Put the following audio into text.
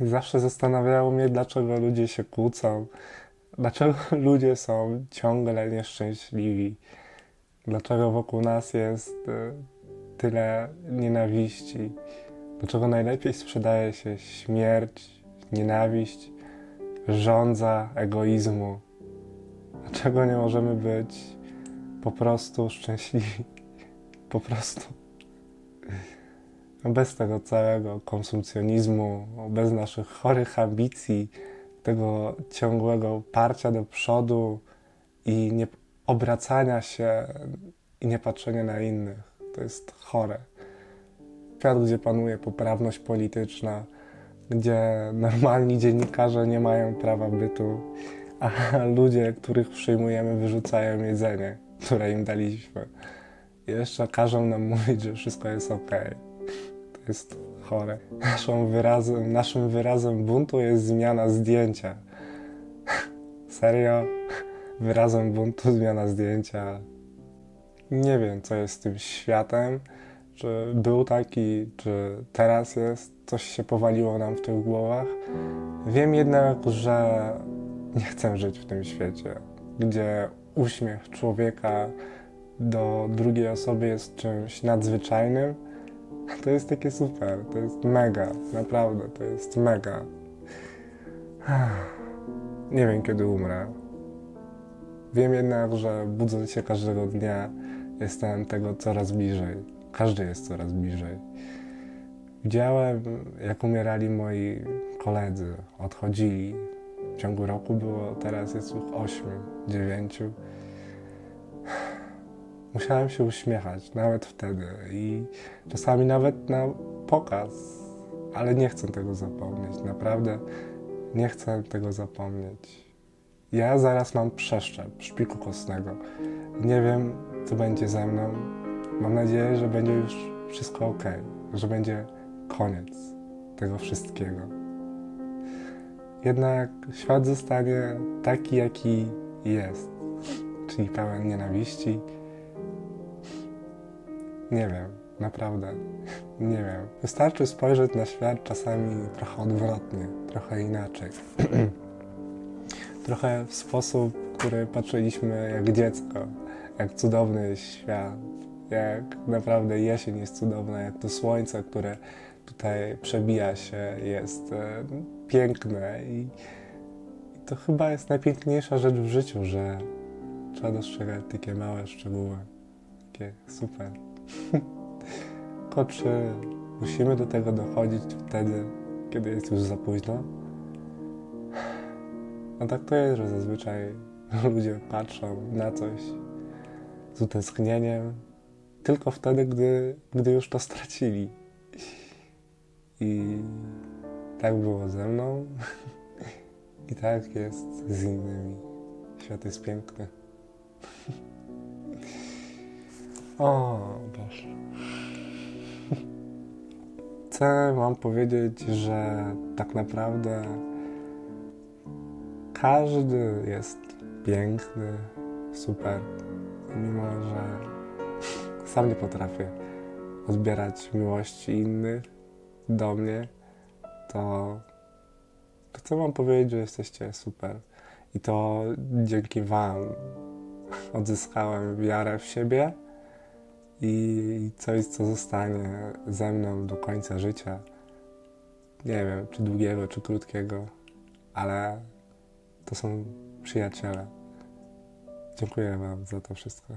Zawsze zastanawiało mnie, dlaczego ludzie się kłócą, dlaczego ludzie są ciągle nieszczęśliwi, dlaczego wokół nas jest e, tyle nienawiści, dlaczego najlepiej sprzedaje się śmierć, nienawiść, żądza egoizmu. Dlaczego nie możemy być po prostu szczęśliwi? Po prostu. Bez tego całego konsumpcjonizmu, bez naszych chorych ambicji, tego ciągłego parcia do przodu i nie obracania się i nie patrzenia na innych. To jest chore. Świat, gdzie panuje poprawność polityczna, gdzie normalni dziennikarze nie mają prawa bytu, a ludzie, których przyjmujemy, wyrzucają jedzenie, które im daliśmy. I jeszcze każą nam mówić, że wszystko jest ok. To jest chore. Naszą wyrazem, naszym wyrazem buntu jest zmiana zdjęcia. Serio? Wyrazem buntu zmiana zdjęcia. Nie wiem, co jest z tym światem. Czy był taki, czy teraz jest. Coś się powaliło nam w tych głowach. Wiem jednak, że nie chcę żyć w tym świecie, gdzie uśmiech człowieka do drugiej osoby jest czymś nadzwyczajnym. To jest takie super, to jest mega, naprawdę, to jest mega. Nie wiem, kiedy umrę. Wiem jednak, że budząc się każdego dnia, jestem tego coraz bliżej. Każdy jest coraz bliżej. Widziałem, jak umierali moi koledzy, odchodzili. W ciągu roku było, teraz jest już ośmiu, dziewięciu. Musiałem się uśmiechać, nawet wtedy. I czasami nawet na pokaz, ale nie chcę tego zapomnieć. Naprawdę nie chcę tego zapomnieć. Ja zaraz mam przeszczep szpiku kostnego. Nie wiem, co będzie ze mną. Mam nadzieję, że będzie już wszystko ok, że będzie koniec tego wszystkiego. Jednak świat zostanie taki, jaki jest, czyli pełen nienawiści. Nie wiem, naprawdę, nie wiem. Wystarczy spojrzeć na świat czasami trochę odwrotnie, trochę inaczej. trochę w sposób, który patrzyliśmy jak dziecko, jak cudowny jest świat, jak naprawdę jesień jest cudowna, jak to słońce, które tutaj przebija się, jest e, piękne i, i to chyba jest najpiękniejsza rzecz w życiu, że trzeba dostrzegać takie małe szczegóły, takie super. Tylko czy musimy do tego dochodzić wtedy, kiedy jest już za późno? No tak to jest, że zazwyczaj ludzie patrzą na coś z utęsknieniem tylko wtedy, gdy, gdy już to stracili. I tak było ze mną i tak jest z innymi. Świat jest piękny. O Boże. Chcę Wam powiedzieć, że tak naprawdę każdy jest piękny, super, mimo że sam nie potrafię odbierać miłości innych do mnie, to, to chcę Wam powiedzieć, że jesteście super. I to dzięki Wam odzyskałem wiarę w siebie i coś, co zostanie ze mną do końca życia. Nie wiem, czy długiego, czy krótkiego, ale to są przyjaciele. Dziękuję Wam za to wszystko.